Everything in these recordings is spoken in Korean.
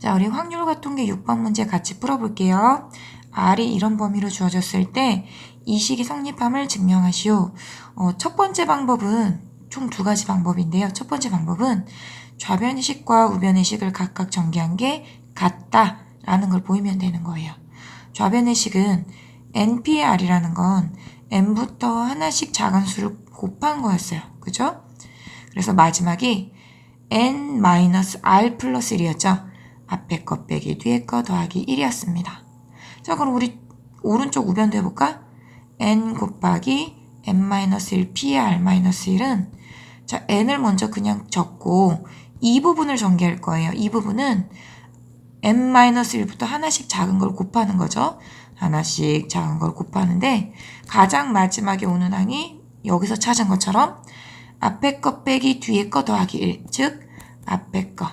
자, 우리 확률과 통계 6번 문제 같이 풀어볼게요. R이 이런 범위로 주어졌을 때 이 식이 성립함을 증명하시오. 어, 첫 번째 방법은 총 두 가지 방법인데요. 첫 번째 방법은 좌변의 식과 우변의 식을 각각 전개한 게 같다라는 걸 보이면 되는 거예요. 좌변의 식은 NPR이라는 건 n부터 하나씩 작은 수를 곱한 거였어요. 그죠? 그래서 마지막이 n-r 플러스 1이었죠. 앞에 거 빼기 뒤에 거 더하기 1이었습니다. 자, 그럼 우리 오른쪽 우변도 해볼까? n 곱하기 n-1 p의 r-1은 자, n을 먼저 그냥 적고 이 부분을 전개할 거예요. 이 부분은 n-1부터 하나씩 작은 걸 곱하는 거죠. 하나씩 작은 걸 곱하는데 가장 마지막에 오는 항이 여기서 찾은 것처럼 앞에 거 빼기 뒤에 거 더하기 1. 즉 앞에 거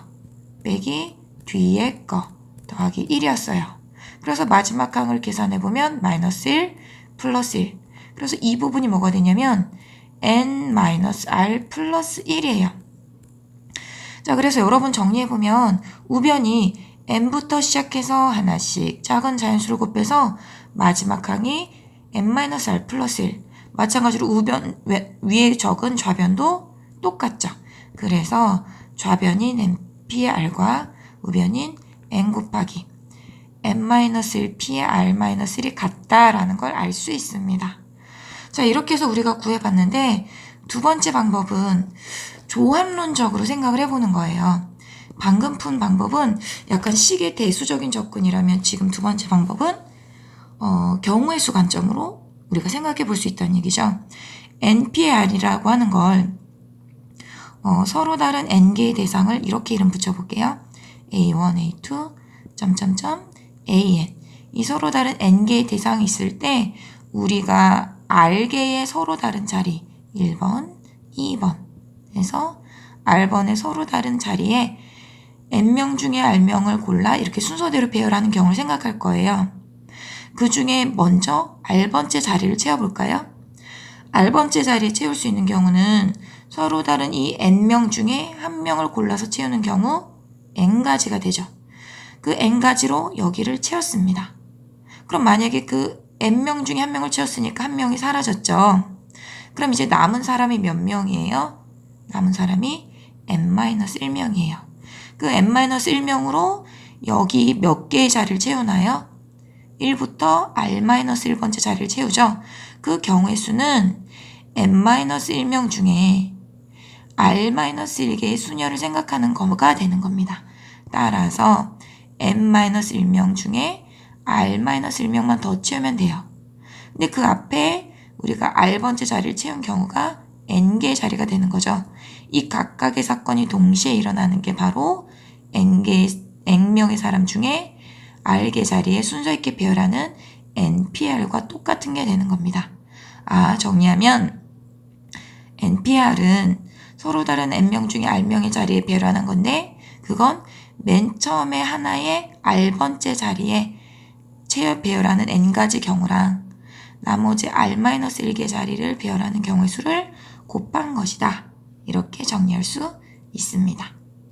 빼기 뒤에 거 더하기 1이었어요. 그래서 마지막 항을 계산해 보면 마이너스 1 플러스 1. 그래서 이 부분이 뭐가 되냐면 n 마이너스 r 플러스 1이에요. 자, 그래서 여러분 정리해 보면 우변이 n부터 시작해서 하나씩 작은 자연수를 곱해서 마지막 항이 n-r 플러스 1. 마찬가지로 우변 위에 적은 좌변도 똑같죠. 그래서 좌변인 npr과 우변인 n 곱하기 n-1 p의 r-1이 같다라는 걸 알 수 있습니다. 자, 이렇게 해서 우리가 구해봤는데 두 번째 방법은 조합론적으로 생각을 해보는 거예요. 방금 푼 방법은 약간 식의 대수적인 접근이라면 지금 두 번째 방법은 어, 경우의 수 관점으로 우리가 생각해 볼 수 있다는 얘기죠. NPR이라고 하는 걸 어, 서로 다른 n개의 대상을 이렇게 이름 붙여볼게요. A1, A2, 점점점, AN. 이 서로 다른 n개의 대상이 있을 때 우리가 R개의 서로 다른 자리 1번, 2번 해서 R번의 서로 다른 자리에 n명 중에 R명을 골라 이렇게 순서대로 배열하는 경우를 생각할 거예요. 그 중에 먼저 R번째 자리를 채워볼까요? R번째 자리에 채울 수 있는 경우는 서로 다른 이 n명 중에 한 명을 골라서 채우는 경우 n가지가 되죠. 그 n가지로 여기를 채웠습니다. 그럼 만약에 그 n명 중에 한 명을 채웠으니까 한 명이 사라졌죠. 그럼 이제 남은 사람이 몇 명이에요? 남은 사람이 n-1명이에요. 그 n-1명으로 여기 몇 개의 자리를 채우나요? 1부터 r-1번째 자리를 채우죠. 그 경우의 수는 n-1명 중에 r-1개의 수녀를 생각하는 거가 되는 겁니다. 따라서 n-1명 중에 r-1명만 더 채우면 돼요. 근데 그 앞에 우리가 r번째 자리를 채운 경우가 n개의 자리가 되는 거죠. 이 각각의 사건이 동시에 일어나는 게 바로 n개의, n명의 사람 중에 r개 자리에 순서 있게 배열하는 npr과 똑같은 게 되는 겁니다. 아, 정리하면 npr은 서로 다른 n명 중에 r명의 자리에 배열하는 건데 그건 맨 처음에 하나의 r번째 자리에 채 배열하는 n가지 경우랑 나머지 r-1개 자리를 배열하는 경우의 수를 곱한 것이다. 이렇게 정리할 수 있습니다.